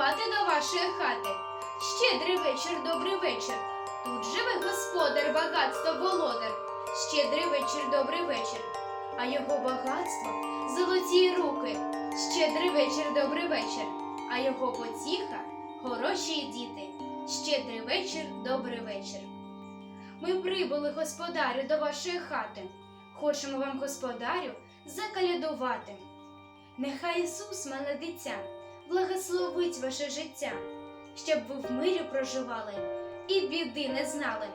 вашої хати. Щедрий вечір, добрий вечір. Тут живе господар, багатство володар. Щедрий вечір, добрий вечір. А його багатство золоті руки. Щедрий вечір, добрий вечір. А його потіха хороші діти. Щедрий вечір, добрий вечір. Ми прибули, господарю, до вашої хати. Хочемо вам, господарю, закалядувати. Нехай Ісус, мале дитя, благословить ваше життя, щоб ви в мирі проживали і біди не знали.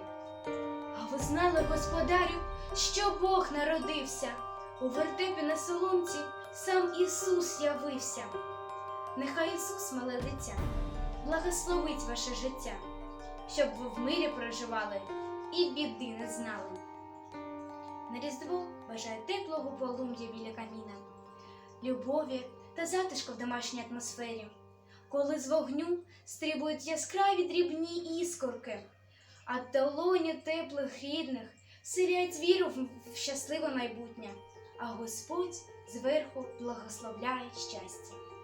А ви знали, господарю, що Бог народився, у вертепі на соломці сам Ісус явився. Нехай Ісус, мале дитя, благословить ваше життя, щоб ви в мирі проживали і біди не знали. На Різдво бажаю теплого полум'я біля каміна, любові та затишку в домашній атмосфері, коли з вогню стрибують яскраві дрібні іскорки, а долоні теплих рідних сирять віру в щасливе майбутнє, а Господь зверху благословляє щастя.